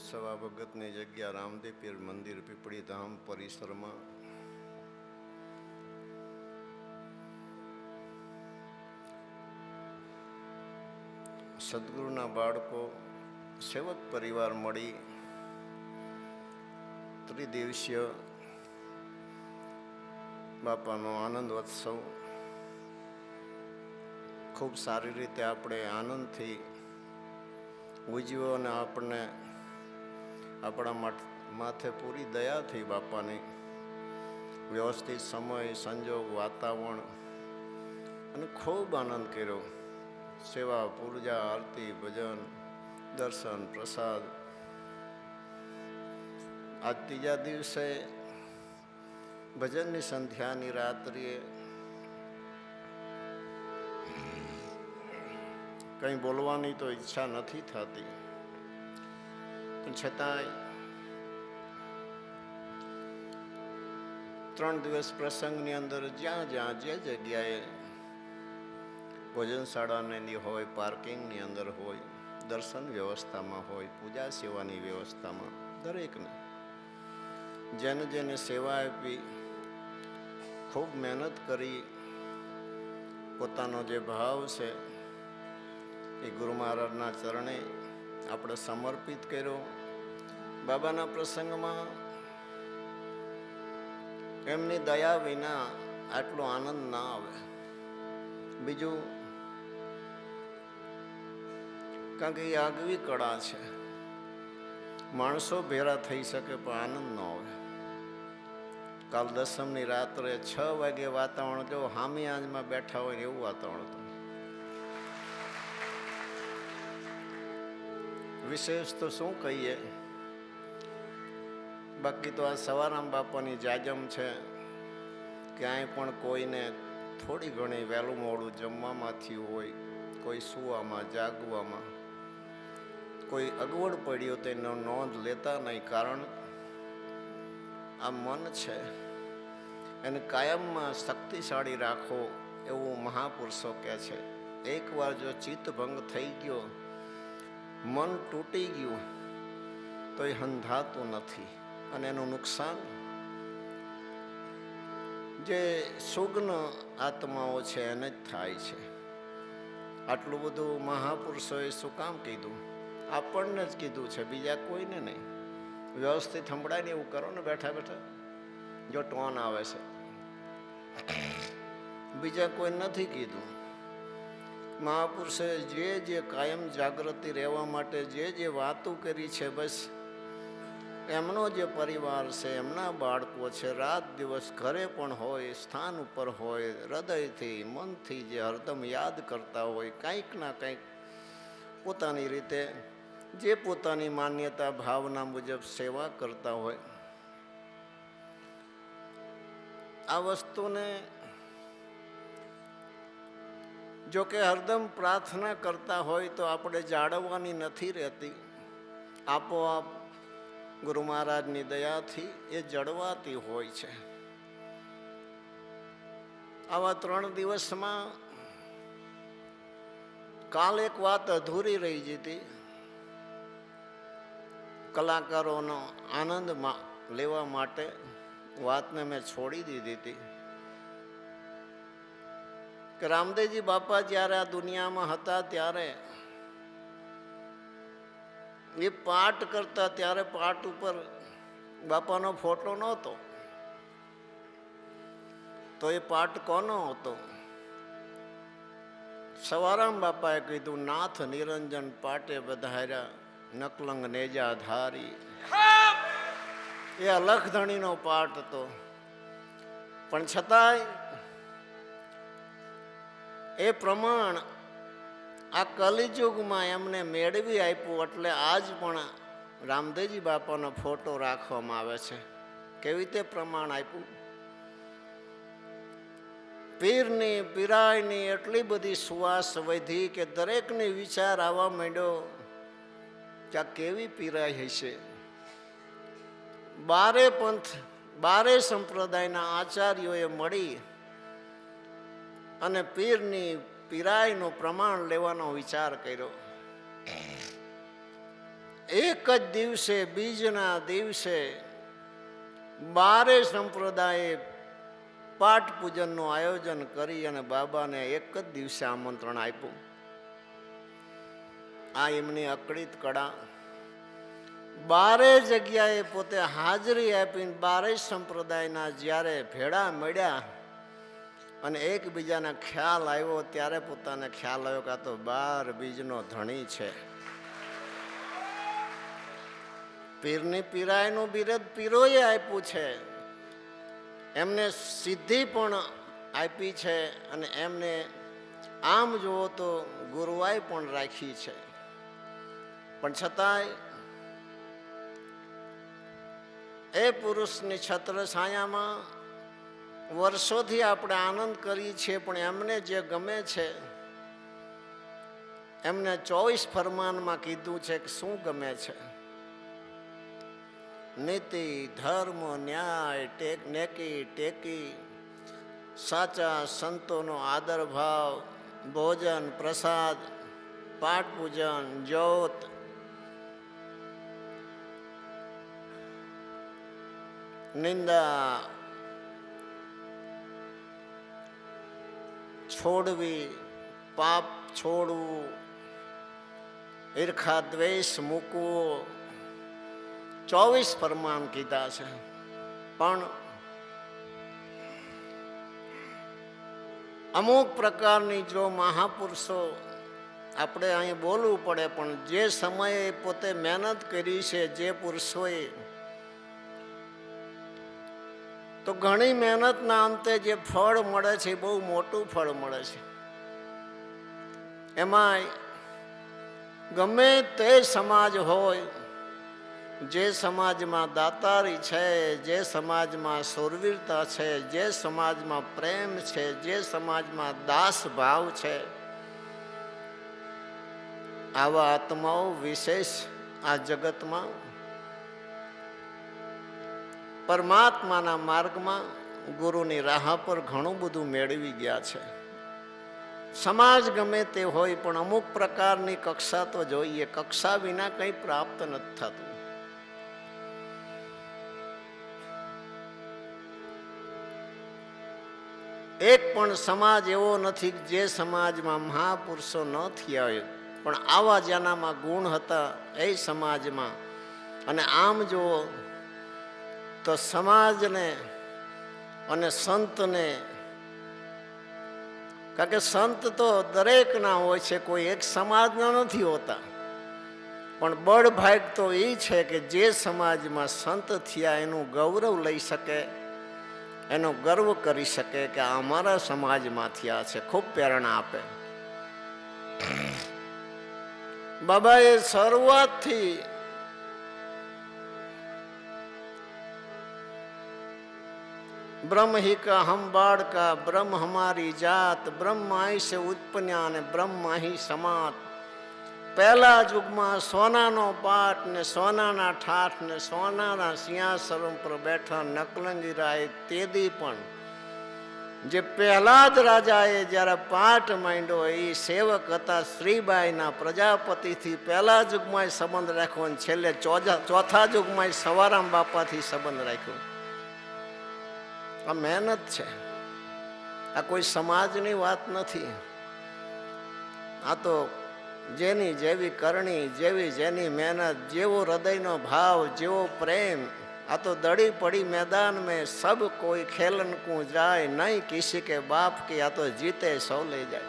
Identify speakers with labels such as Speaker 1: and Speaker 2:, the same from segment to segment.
Speaker 1: સવા ભગતની જગ્યા રામદેવ પીર મંદિર પીપળી ધામ પરિસરમાં. સદગુરુના બાળકો, સેવક પરિવાર મળી. ત્રિદિવસીય બાપાનો આનંદ ઉત્સવ. ખૂબ સારી રીતે આપણે આનંદથી ઉજવ્યો અને આપણને આપણા માથે પૂરી દયાથી બાપાની. વ્યવસ્થિત સમય, સંજોગ, વાતાવરણ. અને ખૂબ આનંદ કર્યો. સેવા, પૂજા, આરતી, ભજન, દર્શન, પ્રસાદ. આજ ત્રીજા દિવસે ભજનની સંધ્યાની રાત્રિએ કંઈ બોલવાની તો ઈચ્છા નથી થતી. છતાંય ત્રણ દિવસ પ્રસંગની અંદર જ્યાં જ્યાં જે જગ્યાએ ભોજનશાળાની હોય, પાર્કિંગની અંદર હોય, દર્શન વ્યવસ્થામાં હોય, પૂજા સેવાની વ્યવસ્થામાં દરેકને જેને જેને સેવા આપી, ખૂબ મહેનત કરી, પોતાનો જે ભાવ છે એ ગુરુ મહારાજના ચરણે આપણે સમર્પિત કર્યો. બાબાના પ્રસંગમાં એમની દયા વિના આટલો આનંદ ના આવે. બીજું, કારણ કે એ આગવી કળા છે. માણસો ભેરા થઈ શકે પણ આનંદ ન આવે. કાલ દસમની રાત્રે છ વાગે વાતાવરણ જો હામી આંજમાં બેઠા હોય એવું વાતાવરણ હતું. વિશેષ તો શું કહીએ? બાકી તો આ સવારામ બાપાની જાજમ છે. ક્યાંય પણ કોઈને થોડી ઘણી વહેલું મોડું જમવામાંથી હોય, કોઈ સુવામાં, જાગવામાં, કોઈ અગવડ પડ્યો તેનો નોંધ લેતા નહીં કારણ આ મન છે. એને કાયમમાં શક્તિશાળી રાખો એવું મહાપુરુષો કહે છે. એકવાર જો ચિત્તભંગ થઈ ગયો, મન તૂટી ગયું તો એ હંધાતું નથી. અને એનું નુકસાન. જે સુગ્ન આત્માઓ છે એને જ થાય છે. આટલું બધું મહાપુરુષોએ શું કામ કીધું? આપણને જ કીધું છે, બીજા કોઈને નહીં. વ્યવસ્થિત સંભળાય ને એવું કરો ને બેઠા બેઠા. જો ટોન આવે છે. બીજા કોઈ નથી કીધું. મહાપુરુષે જે જે કાયમ જાગૃતિ રહેવા માટે જે જે વાતો કરી છે, બસ એમનો જે પરિવાર છે, એમના બાળકો છે, રાત દિવસ ઘરે પણ હોય, સ્થાન ઉપર હોય, હૃદયથી, મનથી જે હરદમ યાદ કરતા હોય, કંઈક ના કંઈક પોતાની રીતે, જે પોતાની માન્યતા, ભાવના મુજબ સેવા કરતા હોય. આ વસ્તુને જો કે હરદમ પ્રાર્થના કરતા હોય તો આપણે જાળવવાની નથી રહેતી. આપોઆપ ગુરુ મહારાજની દયાથી એ જળવાતી હોય છે. આવા ત્રણ દિવસમાં કાલ એક વાત અધૂરી રહી જતી. કલાકારોનો આનંદ લેવા માટે વાતને મેં છોડી દીધી હતી. કે રામદેવજી બાપા જ્યારે આ દુનિયામાં હતા ત્યારે એ પાઠ કરતા ત્યારે પાઠ ઉપર બાપાનો ફોટો નહોતો. તો એ પાઠ કોનો હતો? સવારામ બાપાએ કીધું, નાથ નિરંજન પાટે વધાર્યા, નકલંગ નેજા ધારી એ અલખધણીનો પાઠ હતો. પણ છતાંય એ પ્રમાણ આ કલિયુગમાં એમને મેળવી આપ્યું એટલે આજ પણ રામદેવજી બાપાનો ફોટો રાખવામાં આવે છે. કેવી રીતે પ્રમાણ આપ્યું? પીરની, પીરાયની એટલી બધી સુવાસ વધી કે દરેકને વિચાર આવવા માંડ્યો કે આ કેવી પીરાય હશે? બારે પંથ, બારે સંપ્રદાયના આચાર્યોએ મળી અને પીરની પીરાયનું પ્રમાણ લેવાનો વિચાર કર્યો. એક જ દિવસે, બીજના દિવસે બારે સંપ્રદાયે પાઠ પૂજનનું આયોજન કરી અને બાબાને એક જ દિવસે આમંત્રણ આપ્યું. આ એમની અકળિત કળા. બારે જગ્યાએ પોતે હાજરી આપીને બારે સંપ્રદાયના જ્યારે ભેળા મળ્યા અને એકબીજાને ખ્યાલ આવ્યો ત્યારે પોતાને ખ્યાલ આવ્યો કે આ તો બાર બીજનો ધણી છે. પીરની પીરાયનું બિરદ પીરોએ આપ્યું છે. એમને સિદ્ધિ પણ આપી છે અને એમને આમ જુઓ તો ગુરુવાય પણ રાખી છે. પણ છતાંય એ પુરુષની છત્ર છાયામાં વર્ષોથી આપણે આનંદ કરીએ છીએ, પણ એમને જે ગમે છે, એમને ચોવીસ ફરમાનમાં કીધું છે કે શું ગમે છે? નીતિ, ધર્મ, ન્યાય, ટેક, નેકી, ટેકી, સાચા સંતોનો આદર ભાવ, ભોજન, પ્રસાદ, પાઠ પૂજન, જ્યોત. નિંદા છોડવી, પાપ છોડવું, ઈર્ખા દ્વેષ મૂકવો. ચોવીસ પરમાણ કીધા છે. પણ અમુક પ્રકારની જો મહાપુરુષો આપણે અહીં બોલવું પડે, પણ જે સમયે પોતે મહેનત કરી છે, જે પુરુષોએ તો ઘણી મહેનતના અંતે જે ફળ મળે છે એ બહુ મોટું ફળ મળે છે. એમાંય ગમે તે સમાજ હોય, જે સમાજમાં દાતારી છે, જે સમાજમાં સુરવીરતા છે, જે સમાજમાં પ્રેમ છે, જે સમાજમાં દાસ ભાવ છે, આવા આત્માઓ વિશેષ આ જગતમાં પરમાત્માના માર્ગમાં ગુરુની રાહ પર ઘણું બધું મેળવી ગયા છે. સમાજ ગમે તે હોય, પણ અમુક પ્રકારની કક્ષા તો જોઈએ. કક્ષા વિના કંઈ પ્રાપ્ત નથી થતું. એક પણ સમાજ એવો નથી જે સમાજમાં મહાપુરુષો ન થયા હોય. પણ આવા જેનામાં ગુણ હતા, એ સમાજમાં. અને આમ જુઓ તો સમાજને અને સંતને, કારણ કે સંત તો દરેકના હોય છે, કોઈ એક સમાજના નથી હોતા. પણ બળ ભાગ તો એ છે કે જે સમાજમાં સંત થયા એનું ગૌરવ લઈ શકે, એનો ગર્વ કરી શકે કે અમારા સમાજમાં થયા છે, ખૂબ પ્રેરણા આપે. બાબાએ શરૂઆતથી બ્રહ્મ હિકા હમ બાળકા બ્રહ્મ હમારી જાત, બ્રહ્મ અહીં સે ઉત્પન્યા અને બ્રહ્મ અહીં સમાત. પહેલા યુગમાં સોનાનો પાટ ને સોનાના ઠાઠ ને સોનાના સિંહાસન પર બેઠા નકલંગી રાય તેદી પણ. જે પહેલા જ રાજાએ જ્યારે પાઠ માંડ્યો, એ સેવક હતા શ્રીબાઈના પ્રજાપતિથી પહેલા યુગમાં સંબંધ રાખ્યો અને છેલ્લે ચોથા યુગમાં સવારામ બાપાથી સંબંધ રાખ્યો. આ મહેનત છે. આ કોઈ સમાજની વાત નથી. આ તો જેની જેવી કરણી, જેવી જેની મહેનત, જેવો હૃદયનો ભાવ, જેવો પ્રેમ, આ તો દડી પડી મેદાન મેં સબ કોઈ ખેલન કું જાય નહીં કિસી કે બાપ કે આ તો જીતે સૌ લઈ જાય.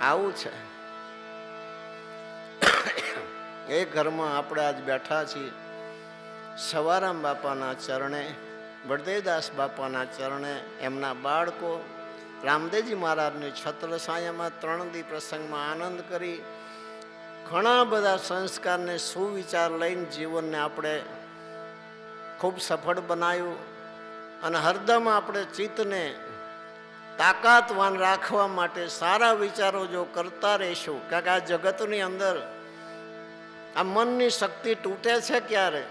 Speaker 1: આવું છે. એ ઘરમાં આપણે આજ બેઠા છીએ. સવારામ બાપાના ચરણે બળદેવદાસ બાપાના ચરણે એમના બાળકો રામદેવજી મહારાજની છત્ર સાયામાં ત્રણ દી પ્રસંગમાં આનંદ કરી ઘણા બધા સંસ્કારને સુવિચાર લઈને જીવનને આપણે ખૂબ સફળ બનાવ્યું અને હરદમ આપણે ચિત્તને તાકાતવાન રાખવા માટે સારા વિચારો જો કરતા રહીશું. કારણ કે આ જગતની અંદર આ મનની શક્તિ તૂટે છે ક્યારે?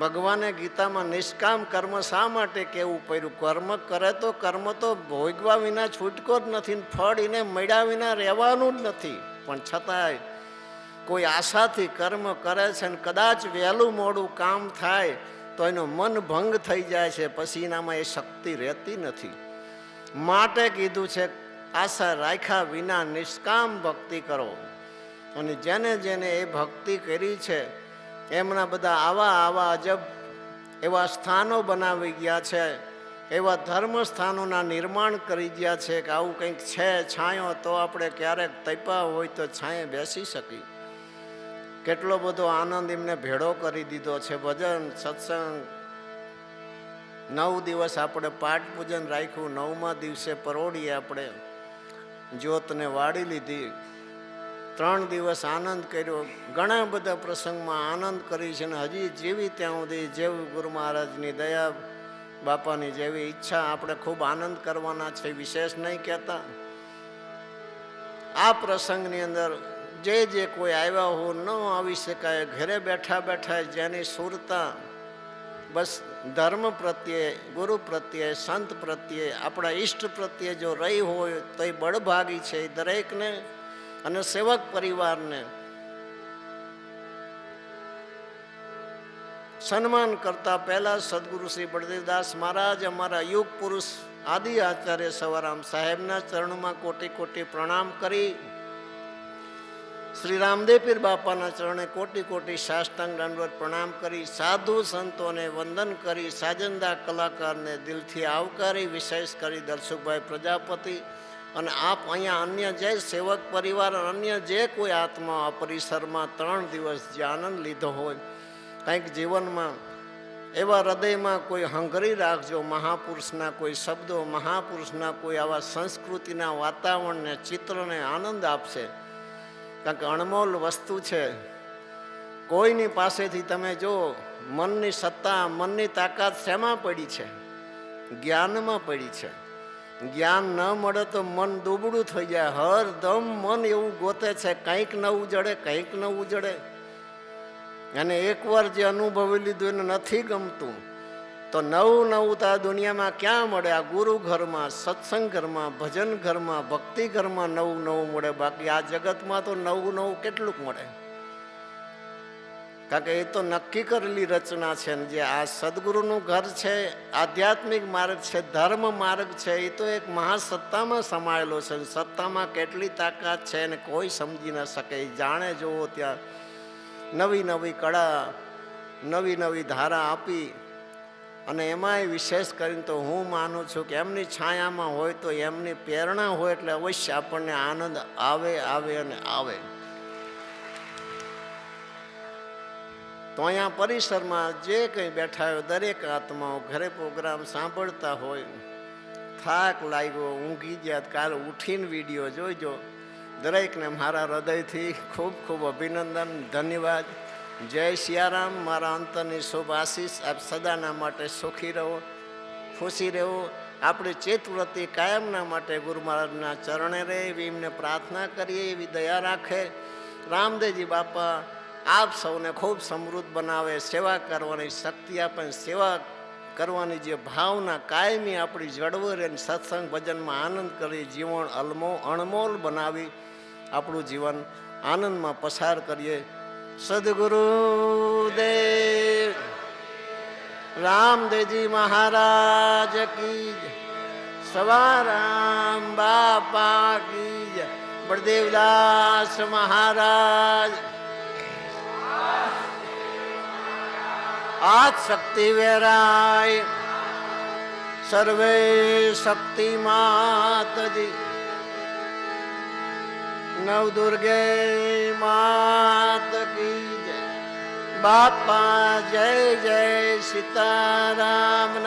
Speaker 1: ભગવાને ગીતામાં નિષ્કામ કર્મ શા માટે કેવું પડ્યું? કર્મ કરે તો કર્મ તો ભોગવા વિના છૂટકો જ નથી, ફળ એને મળ્યા વિના રહેવાનું જ નથી. પણ છતાંય કોઈ આશાથી કર્મ કરે છે ને કદાચ વહેલું મોડું કામ થાય, તો એનો મન ભંગ થઈ જાય છે, પછી એ શક્તિ રહેતી નથી. માટે કીધું છે, આશા રાખ્યા વિના નિષ્કામ ભક્તિ કરો. અને જેને જેને એ ભક્તિ કરી છે એમના બધા આવા આવા અજબ એવા સ્થાનો બનાવી ગયા છે, એવા ધર્મ સ્થાનોના નિર્માણ કરી ગયા છે કે આવું કંઈક છે, છાંયો તો આપણે ક્યારેક તૈપા હોય તો છાંયે બેસી શકી કેટલો બધો આનંદ એમને ભેળો કરી દીધો છે. ભજન, સત્સંગ, નવ દિવસ આપણે પાઠ પૂજન રાખ્યું. નવમા દિવસે પરોડીએ આપણે જ્યોતને વાળી લીધી. ત્રણ દિવસ આનંદ કર્યો. ઘણા બધા પ્રસંગમાં આનંદ કરી છે ને હજી જેવી ત્યાં સુધી જેવું ગુરુ મહારાજની દયા, બાપાની જેવી ઈચ્છા આપણે ખૂબ આનંદ કરવાના છે, વિશેષ નહીં કહેતા. આ પ્રસંગની અંદર જે જે કોઈ આવ્યા હો ન આવી શકાય, ઘરે બેઠા બેઠા જેની સુરતા, બસ ધર્મ પ્રત્યે, ગુરુ પ્રત્યે, સંત પ્રત્યે, આપણા ઈષ્ટ પ્રત્યે જો રહી હોય તો એ બળભાગી છે. દરેકને અને સેવક પરિવારને સન્માન કરતા પહેલા સદગુરુ શ્રી બળદેવદાસ મહારાજ અમારા યુગ પુરુષ આદિ આચાર્ય સવારામ સાહેબના ચરણમાં કોટી કોટી પ્રણામ કરી. શ્રી રામદેવ પીર બાપાના ચરણે કોટી કોટી સાષ્ટાંગ દંડવત પ્રણામ કરી, સાધુ સંતોને વંદન કરી, સાજંદા કલાકારને દિલથી આવકારી, વિશેષ કરી દર્શકભાઈ પ્રજાપતિ અને આપ અહીંયા અન્ય જે સેવક પરિવાર અન્ય જે કોઈ આત્મા આ પરિસરમાં ત્રણ દિવસ જે આનંદ લીધો હોય, કંઈક જીવનમાં એવા હૃદયમાં કોઈ હંગરી રાખજો, મહાપુરુષના કોઈ શબ્દો, મહાપુરુષના કોઈ આવા સંસ્કૃતિના વાતાવરણને, ચિત્રને આનંદ આપશે. કારણ કે અણમોલ વસ્તુ છે. કોઈની પાસેથી તમે જો મનની સત્તા, મનની તાકાત શેમાં પડી છે? જ્ઞાનમાં પડી છે. જ્ઞાન ન મળે તો મન દુબળું થઈ જાય. હરદમ મન એવું ગોતે છે, કંઈક નવું જડે કંઈક નવું જડે અને એકવાર જે અનુભવી લીધું એને નથી ગમતું, તો નવું નવું તો આ દુનિયામાં ક્યાં મળે? આ ગુરુ ઘરમાં, સત્સંગ ઘરમાં, ભજન ઘરમાં, ભક્તિ ઘરમાં નવું નવું મળે. બાકી આ જગતમાં તો નવું નવું કેટલુંક મળે. કારણ કે એ તો નક્કી કરેલી રચના છે ને જે આ સદગુરુનું ઘર છે, આધ્યાત્મિક માર્ગ છે, ધર્મ માર્ગ છે, એ તો એક મહાસત્તામાં સમાયેલો છે. સત્તામાં કેટલી તાકાત છે એને કોઈ સમજી ન શકે. જાણે જોવો ત્યાં નવી નવી કળા, નવી નવી ધારા આપી અને એમાંય વિશેષ કરીને તો હું માનું છું કે એમની છાયામાં હોય તો એમની પ્રેરણા હોય એટલે અવશ્ય આપણને આનંદ આવે આવે અને આવે. તો અહીંયા પરિસરમાં જે કંઈ બેઠા હોય, દરેક આત્માઓ ઘરે પ્રોગ્રામ સાંભળતા હોય. થાક લાગ્યો, ઊંઘી ગયા, કાલ ઉઠીને વીડિયો જોઈજો. દરેકને મારા હૃદયથી ખૂબ ખૂબ અભિનંદન, ધન્યવાદ. જય સિયારામ, મારા અંતરની શુભ આશીષ. આપ સદાના માટે સુખી રહો, ખુશી રહો. આપણી ચેતવૃત્તિ કાયમના માટે ગુરુ મહારાજના ચરણે રહે, એવી એમને પ્રાર્થના કરીએ, એવી દયા રાખે. રામદેવજી બાપા આપ સૌને ખૂબ સમૃદ્ધ બનાવે, સેવા કરવાની શક્તિ આપે, સેવા કરવાની જે ભાવના કાયમી આપણી જળવો રહે સત્સંગ ભજનમાં આનંદ કરી, જીવન અલમો, અણમોલ બનાવી આપણું જીવન આનંદમાં પસાર કરીએ સદગુરુ દેવ, રામદેવજી મહારાજ કી. સવારામ બાપા કી. બળદેવદાસ મહારાજ આજ શક્તિ વેરાય. સર્વે શક્તિ માતજી નવ દુર્ગે માત કી જય. બાપા જય જય સીતારામ.